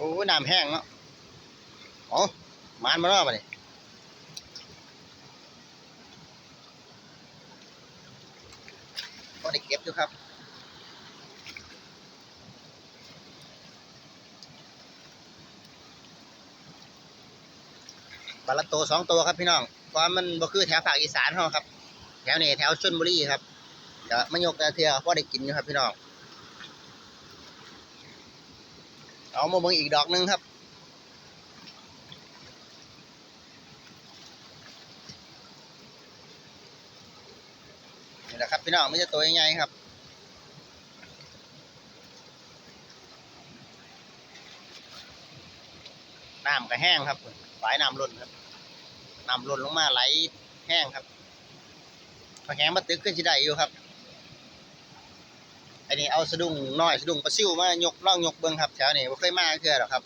โอ้ยน้ำแห้งเนาะเอ๋อมานมาแล้วมาเนี่ยก็ได้เก็บอยู่ครับปลาละโตสองตัวครับพี่น้องเพราะมันบ่คือแถวภาคอีสานเขาครับ แถวนี้แถวชลบุรีครับก็มายกแต่เทือพอได้กินอยู่ครับพี่น้อง เอามาเบิ่งอีกดอกหนึงครับ นี่แหละครับพี่น้องไม่ใช่ตัวใหญ่ครับน้ำก็แห้งครับฝายน้ำล้นครับน้ำล้นลงมาไหลแห้งครับพอแห้งมาตึกขึ้นสิได้อยู่ครับ อันนี้เอาสะดุ้งน้อยสะดุ้งปลาซิวมายกล่องยกเบิ้งครับแถวนี้บ่เคยมาเคือหรอกครับ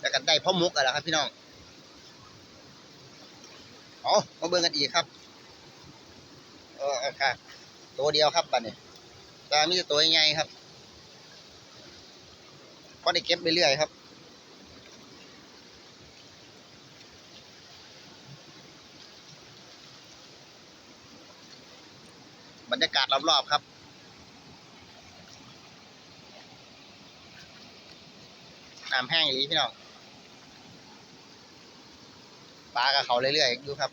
แล้วก็ได้พ่อมุกอะไรครับพี่น้องเอามาเบิ้งกันอีกครับเออค่ะตัวเดียวครับบัดนี้ตามีต่ตัวใหญ่ครับก็ได้เก็บไปเรื่อยครับ บรรยากาศรอบๆครับ น้ำแห้งอย่างนี้พี่น้องปลากับเขาเรื่อยๆดูครับ